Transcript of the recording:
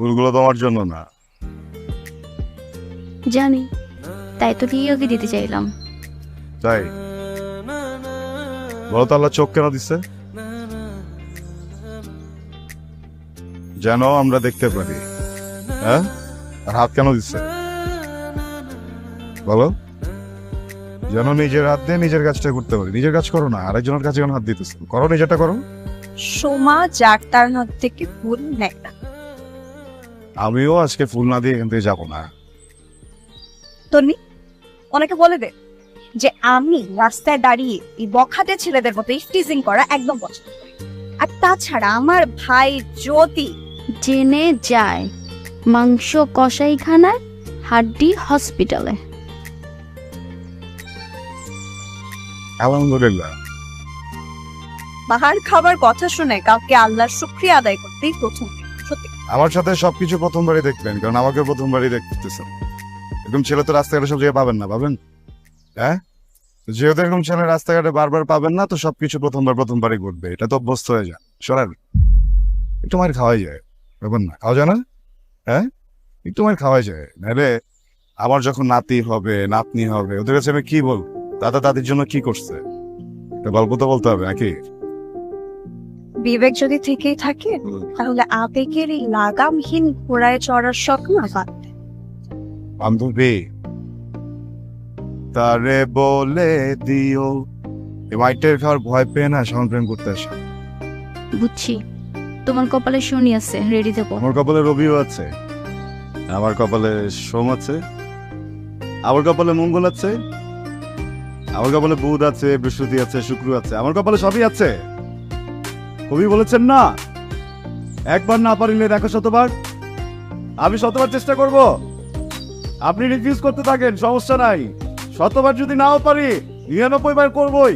ফুলগুলো তোমার জন্য না। জানি তাই তো রিওকে দিতে চাইলাম। তাই? বলো তো আল্লাহ চোখ কেন দিচ্ছে যেন আমরা দেখতে পারি। হ্যাঁ? আর হাত কেন দিচ্ছে বলো। যেন নিজের হাত দিয়ে নিজের কাজটা করতে পারি। নিজের কাজ করো না আরেকজনের কাছে কেন হাত দিতেছ। করো নিজেরটা করো। সোমা যার তার হাত থেকে ফুল নেয় না। আমিও আজকে ফুল না দিয়ে এখান থেকে যাব না। তন্নি অনেকে বলে দে যে আমি রাস্তায় দাঁড়িয়ে এই বখাটে ছেলেদের মতো ইফটিজিং করা একদম পছন্দ করি। আর তাছাড়া আমার ভাই জ্যোতি জেনে যায় মাংস কষাইখানায় হাড্ডি হসপিটালে। আলহামদুলিল্লাহ। বাহার খাবার কথা শুনে কাউকে আল্লাহর শুক্রিয়া আদায় করতেই প্রথম। আমার সাথে সবকিছু প্রথমবারই দেখবেন কারণ আমাকে প্রথমবারই দেখতেছেন। এরকম ছেলে তো রাস্তাঘাটে সব জায়গায় পাবেন না, পাবেন? হ্যাঁ? যেহেতু এরকম ছেলে রাস্তাঘাটে বারবার পাবেন না, তো সবকিছু প্রথমবার প্রথমবারই ঘটবে। এটা তো অভ্যস্ত হয়ে যায়। সরান। একটু মায়ের খাওয়াই যায়। ব্যাপার না। খাওয়া যায় না? হ্যাঁ? একটু মায়ের খাওয়াই যায়। নাহলে আমার যখন নাতি হবে, নাতনি হবে, ওদের কাছে আমি কি বলব? দাদা দাদির জন্য কি করছে? গল্প তো বলতে হবে নাকি? বিবেক যদি থেকেই থাকে তাহলে আবেগের এই লাগামহীন ঘোড়ায় চড়ার শখ না বাদ বান্ধবী তারে বলে দিও। এই মাইটের খাওয়ার ভয় পেয়ে না প্রেম করতে আসে। বুঝছি। তোমার কপালে শনি আছে রেডি থেকো। আমার কপালে রবিও আছে। আমার কপালে সোম আছে। আমার কপালে মঙ্গল আছে। আমার কপালে বুধ আছে বৃহস্পতি আছে শুক্র আছে। আমার কপালে সবই আছে। কবি বলেছেন না, একবার না পারিলে দেখো শতবার। আমি শতবার চেষ্টা করব। আপনি রিফিউজ করতে থাকেন, সমস্যা নাই। শতবার যদি নাও পারি, নিরানব্বই বার করবই।